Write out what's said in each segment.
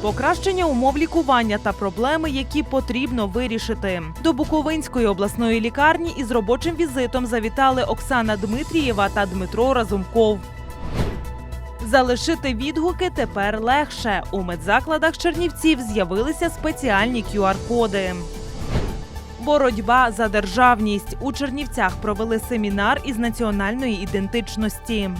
покращення умов лікування та проблеми, які потрібно вирішити. До Буковинської обласної лікарні із робочим візитом завітали Оксана Дмитрієва та Дмитро Разумков. Залишити відгуки тепер легше. У медзакладах Чернівців з'явилися спеціальні QR-коди. Боротьба за державність у Чернівцях провели семінар із національної ідентичності.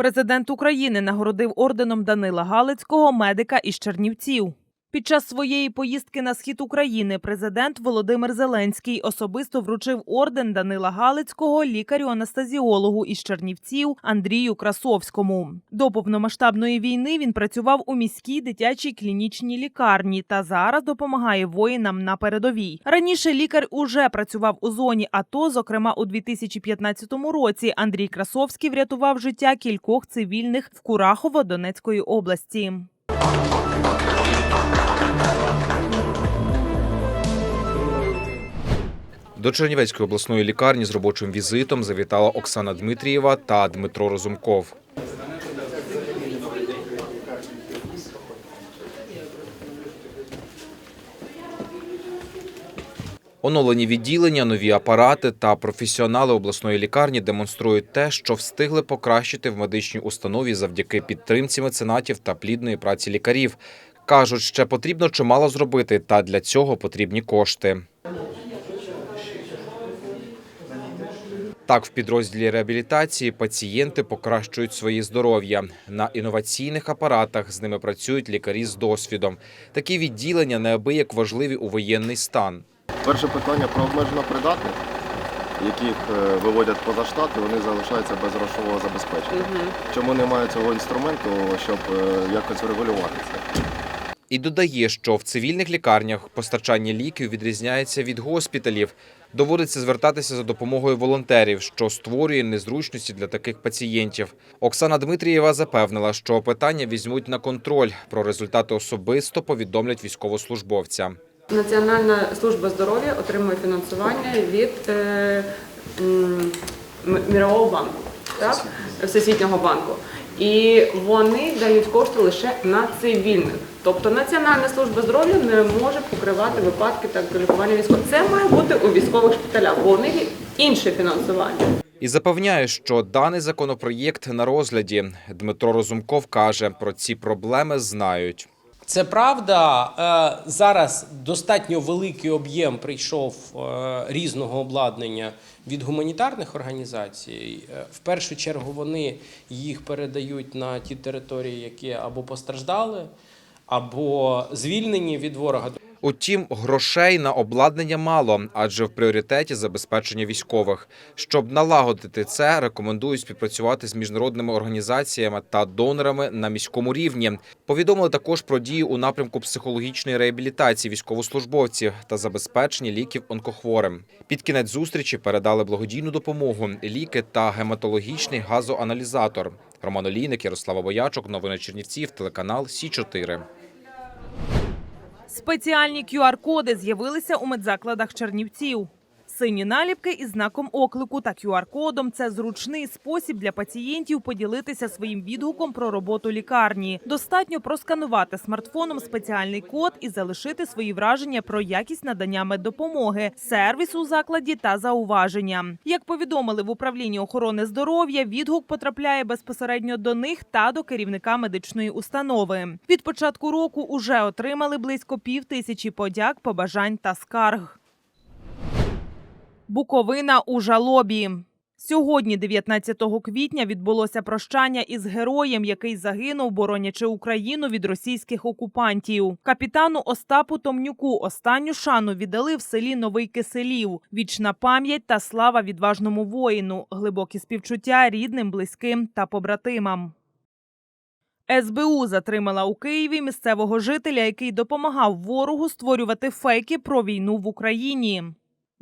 Президент України нагородив орденом Данила Галицького медика із Чернівців. Під час своєї поїздки на схід України президент Володимир Зеленський особисто вручив орден Данила Галицького лікарю-анестезіологу із Чернівців Андрію Красовському. До повномасштабної війни він працював у міській дитячій клінічній лікарні та зараз допомагає воїнам на передовій. Раніше лікар уже працював у зоні АТО. Зокрема, у 2015 році Андрій Красовський врятував життя кількох цивільних в Курахово Донецької області. До Чернівецької обласної лікарні з робочим візитом завітала Оксана Дмитрієва та Дмитро Розумков. Оновлені відділення, нові апарати та професіонали обласної лікарні демонструють те, що встигли покращити в медичній установі завдяки підтримці меценатів та плідної праці лікарів. Кажуть, ще потрібно чимало зробити, та для цього потрібні кошти. Так, в підрозділі реабілітації пацієнти покращують своє здоров'я. На інноваційних апаратах з ними працюють лікарі з досвідом. Такі відділення неабияк важливі у воєнний стан. Перше питання про обмежено придатних, яких е, виводять поза штат, вони залишаються без грошового забезпечення. Чому немає цього інструменту, щоб е, якось врегулювати це? І додає, що в цивільних лікарнях постачання ліків відрізняється від госпіталів. Доводиться звертатися за допомогою волонтерів, що створює незручності для таких пацієнтів. Оксана Дмитрієва запевнила, що питання візьмуть на контроль. Про результати особисто повідомлять військовослужбовця. Національна служба здоров'я отримує фінансування від е, Мірового банку, так? Всесвітнього банку. І вони дають кошти лише на цивільних. Тобто Національна служба здоров'я не може покривати випадки так лікування військових. Це має бути у військових шпиталях, бо у них інше фінансування. І запевняє, що даний законопроєкт на розгляді. Дмитро Розумков каже, про ці проблеми знають. Це правда. Е, Зараз достатньо великий об'єм прийшов е, різного обладнання від гуманітарних організацій. Е, В першу чергу вони їх передають на ті території, які або постраждали, або звільнені від ворога. Утім, грошей на обладнання мало, адже в пріоритеті забезпечення військових. Щоб налагодити це, рекомендують співпрацювати з міжнародними організаціями та донорами на міському рівні. Повідомили також про дії у напрямку психологічної реабілітації військовослужбовців та забезпечення ліків онкохворим. Під кінець зустрічі передали благодійну допомогу, ліки та гематологічний газоаналізатор. Роман Олійник, Ярослава Боячок, новини Чернівців, телеканал Сі 4 Спеціальні QR-коди з'явилися у медзакладах Чернівців. Сині наліпки із знаком оклику та QR-кодом – це зручний спосіб для пацієнтів поділитися своїм відгуком про роботу лікарні. Достатньо просканувати смартфоном спеціальний код і залишити свої враження про якість надання меддопомоги, сервіс у закладі та зауваження. Як повідомили в управлінні охорони здоров'я, відгук потрапляє безпосередньо до них та до керівника медичної установи. Від початку року уже отримали близько пів тисячі подяк, побажань та скарг. Буковина у жалобі. Сьогодні, 19 квітня, відбулося прощання із героєм, який загинув, боронячи Україну від російських окупантів. Капітану Остапу Томнюку останню шану віддали в селі Новий Киселів. Вічна пам'ять та слава відважному воїну, глибокі співчуття рідним, близьким та побратимам. СБУ затримала у Києві місцевого жителя, який допомагав ворогу створювати фейки про війну в Україні.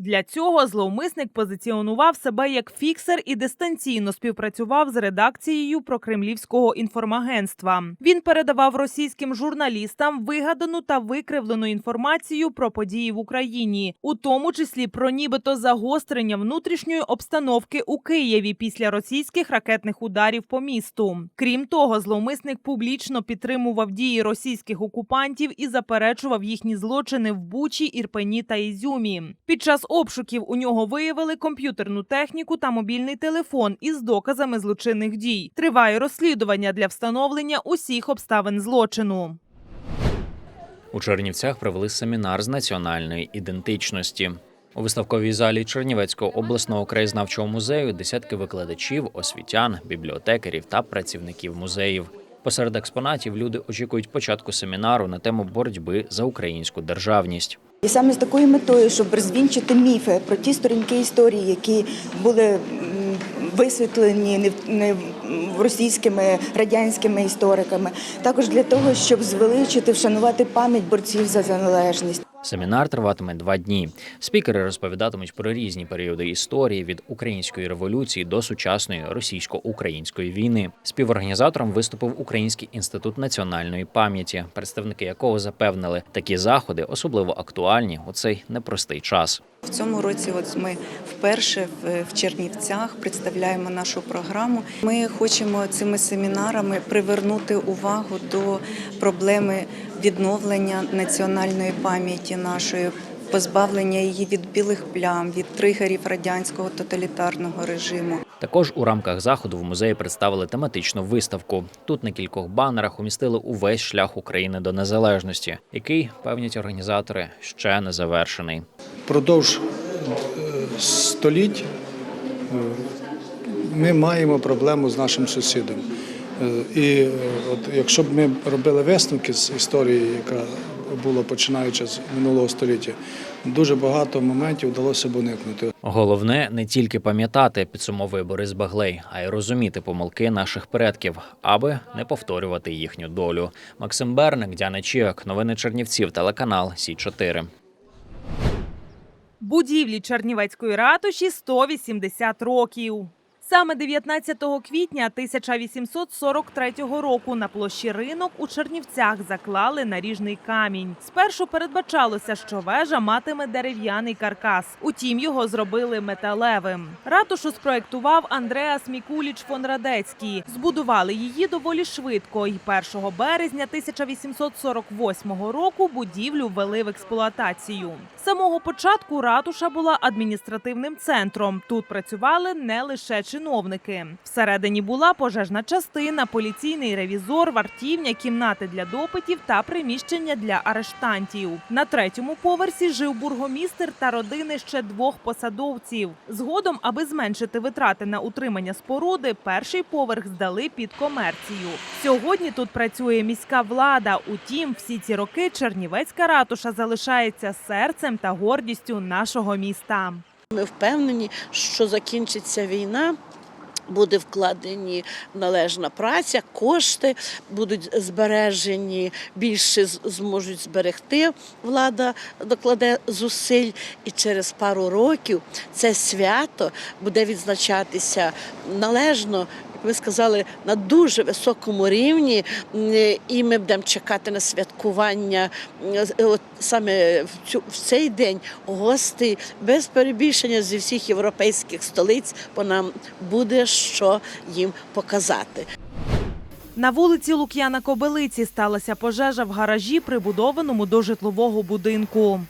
Для цього зловмисник позиціонував себе як фіксер і дистанційно співпрацював з редакцією прокремлівського інформагентства. Він передавав російським журналістам вигадану та викривлену інформацію про події в Україні, у тому числі про нібито загострення внутрішньої обстановки у Києві після російських ракетних ударів по місту. Крім того, зловмисник публічно підтримував дії російських окупантів і заперечував їхні злочини в Бучі, Ірпені та Ізюмі. Під час обшуків у нього виявили комп'ютерну техніку та мобільний телефон із доказами злочинних дій. Триває розслідування для встановлення усіх обставин злочину. У Чернівцях провели семінар з національної ідентичності. У виставковій залі Чернівецького обласного краєзнавчого музею десятки викладачів, освітян, бібліотекарів та працівників музеїв. Посеред експонатів люди очікують початку семінару на тему боротьби за українську державність. І саме з такою метою, щоб розвінчити міфи про ті сторінки історії, які були висвітлені не російськими радянськими істориками, також для того, щоб звеличити, вшанувати пам'ять борців за незалежність. Семінар триватиме два дні. Спікери розповідатимуть про різні періоди історії від української революції до сучасної російсько-української війни. Співорганізатором виступив Український інститут національної пам'яті, представники якого запевнили, такі заходи особливо актуальні у цей непростий час. В цьому році, от ми вперше в, Чернівцях представляємо нашу програму. Ми хочемо цими семінарами привернути увагу до проблеми відновлення національної пам'яті нашої. Позбавлення її від білих плям, від тригерів радянського тоталітарного режиму. Також у рамках заходу в музеї представили тематичну виставку. Тут на кількох банерах умістили увесь шлях України до незалежності, який певнять організатори ще не завершений. Продовж е, століть е, ми маємо проблему з нашим сусідом. Е, І от якщо б ми робили висновки з історії, яка була починаючи з минулого століття, дуже багато моментів вдалося б уникнути. Головне не тільки пам'ятати, підсумовує Борис Баглей, а й розуміти помилки наших предків, аби не повторювати їхню долю. Максим Берник, Діана Чіак, новини Чернівців, телеканал Сі 4 Будівлі Чернівецької ратуші 180 років. Саме 19 квітня 1843 року на площі ринок у Чернівцях заклали наріжний камінь. Спершу передбачалося, що вежа матиме дерев'яний каркас. Утім, його зробили металевим. Ратушу спроектував Андреас Мікуліч фон Радецький. Збудували її доволі швидко, і 1 березня 1848 року будівлю ввели в експлуатацію. З самого початку ратуша була адміністративним центром. Тут працювали не лише чиновники. Всередині була пожежна частина, поліційний ревізор, вартівня, кімнати для допитів та приміщення для арештантів. На третьому поверсі жив бургомістр та родини ще двох посадовців. Згодом, аби зменшити витрати на утримання споруди, перший поверх здали під комерцію. Сьогодні тут працює міська влада. Утім, всі ці роки Чернівецька ратуша залишається серцем та гордістю нашого міста. Ми впевнені, що закінчиться війна. Буде вкладені належна праця, кошти будуть збережені, більше зможуть зберегти. Влада докладе зусиль, і через пару років це свято буде відзначатися належно. Як ви сказали, на дуже високому рівні, і ми будемо чекати на святкування от саме в, цю, в цей день гостей без перебільшення зі всіх європейських столиць, бо нам буде що їм показати. На вулиці Лук'яна Кобилиці сталася пожежа в гаражі, прибудованому до житлового будинку.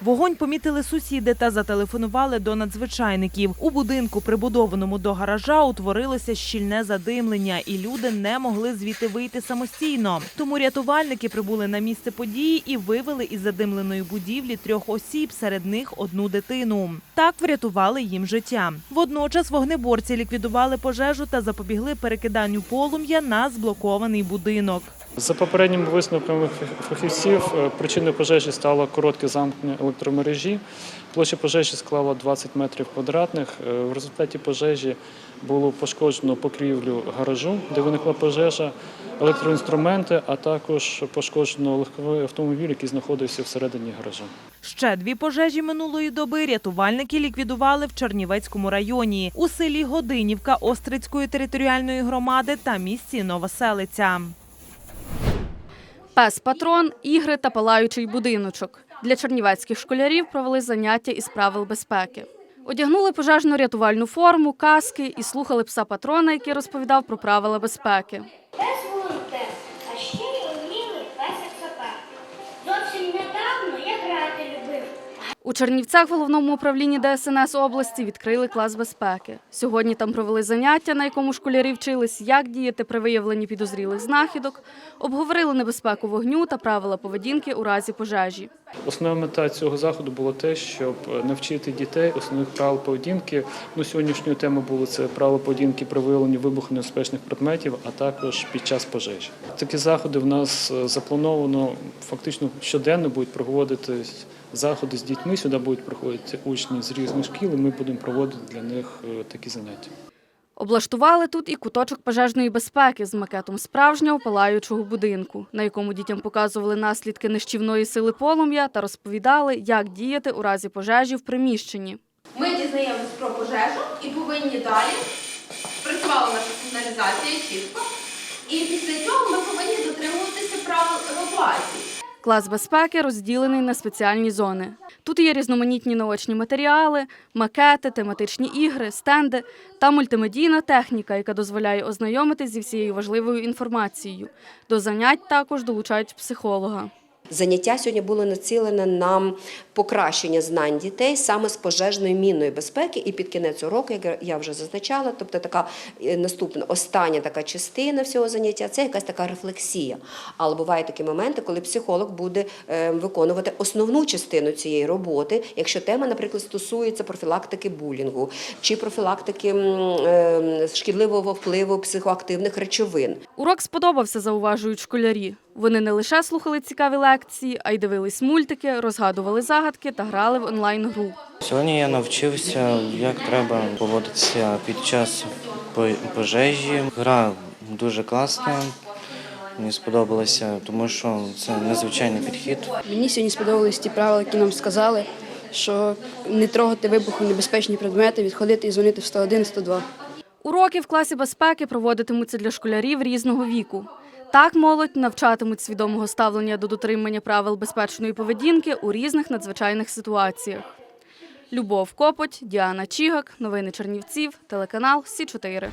Вогонь помітили сусіди та зателефонували до надзвичайників. У будинку, прибудованому до гаража, утворилося щільне задимлення, і люди не могли звідти вийти самостійно. Тому рятувальники прибули на місце події і вивели із задимленої будівлі трьох осіб, серед них одну дитину. Так врятували їм життя. Водночас вогнеборці ліквідували пожежу та запобігли перекиданню полум'я на зблокований будинок. За попередніми висновками фахівців, е, причиною пожежі стало коротке замкнення електромережі. Площа пожежі склала 20 метрів квадратних. Е, В результаті пожежі було пошкоджено покрівлю гаражу, де виникла пожежа, електроінструменти, а також пошкоджено легковий автомобіль, який знаходився всередині гаража. Ще дві пожежі минулої доби рятувальники ліквідували в Чернівецькому районі у селі Годинівка Острицької територіальної громади та місті Новоселиця. Пес патрон, ігри та палаючий будиночок. Для чернівецьких школярів провели заняття із правил безпеки. Одягнули пожежну рятувальну форму, каски і слухали пса патрона, який розповідав про правила безпеки. Волонтер, а ще У Чернівцях головному управлінні ДСНС області відкрили клас безпеки. Сьогодні там провели заняття, на якому школярі вчились, як діяти при виявленні підозрілих знахідок, обговорили небезпеку вогню та правила поведінки у разі пожежі. Основна мета цього заходу було те, щоб навчити дітей основних правил поведінки. Ну, сьогоднішньою темою було це правила поведінки при виявленні вибухонебезпечних предметів, а також під час пожежі. Такі заходи в нас е, заплановано фактично щоденно будуть проводитись заходи з дітьми. Сюди будуть приходити учні з різних шкіл, і ми будемо проводити для них е, такі заняття. Облаштували тут і куточок пожежної безпеки з макетом справжнього палаючого будинку, на якому дітям показували наслідки нищівної сили полум'я та розповідали, як діяти у разі пожежі в приміщенні. Ми дізнаємось про пожежу і повинні далі працювала наша сигналізація чітко. І після цього ми повинні дотримуватися правил евакуації. Клас безпеки розділений на спеціальні зони. Тут є різноманітні наочні матеріали, макети, тематичні ігри, стенди та мультимедійна техніка, яка дозволяє ознайомитись зі всією важливою інформацією. До занять також долучають психолога. Заняття сьогодні було націлене на покращення знань дітей саме з пожежної мінної безпеки. І під кінець уроку, як я вже зазначала, тобто така е, наступна остання така частина всього заняття це якась така рефлексія. Але бувають такі моменти, коли психолог буде е, виконувати основну частину цієї роботи, якщо тема, наприклад, стосується профілактики булінгу чи профілактики е, шкідливого впливу психоактивних речовин. Урок сподобався, зауважують школярі. Вони не лише слухали цікаві лекції, а й дивились мультики, розгадували загадки та грали в онлайн-гру. Сьогодні я навчився, як треба поводитися під час по- пожежі. Гра дуже класна. Мені сподобалося, тому що це незвичайний підхід. Мені сьогодні сподобались ті правила, які нам сказали, що не трогати вибухонебезпечні предмети, відходити і дзвонити в 101 102. Уроки в класі безпеки проводитимуться для школярів різного віку. Так молодь навчатимуть свідомого ставлення до дотримання правил безпечної поведінки у різних надзвичайних ситуаціях. Любов Копоть, Діана Чігак, новини Чернівців, телеканал Сі 4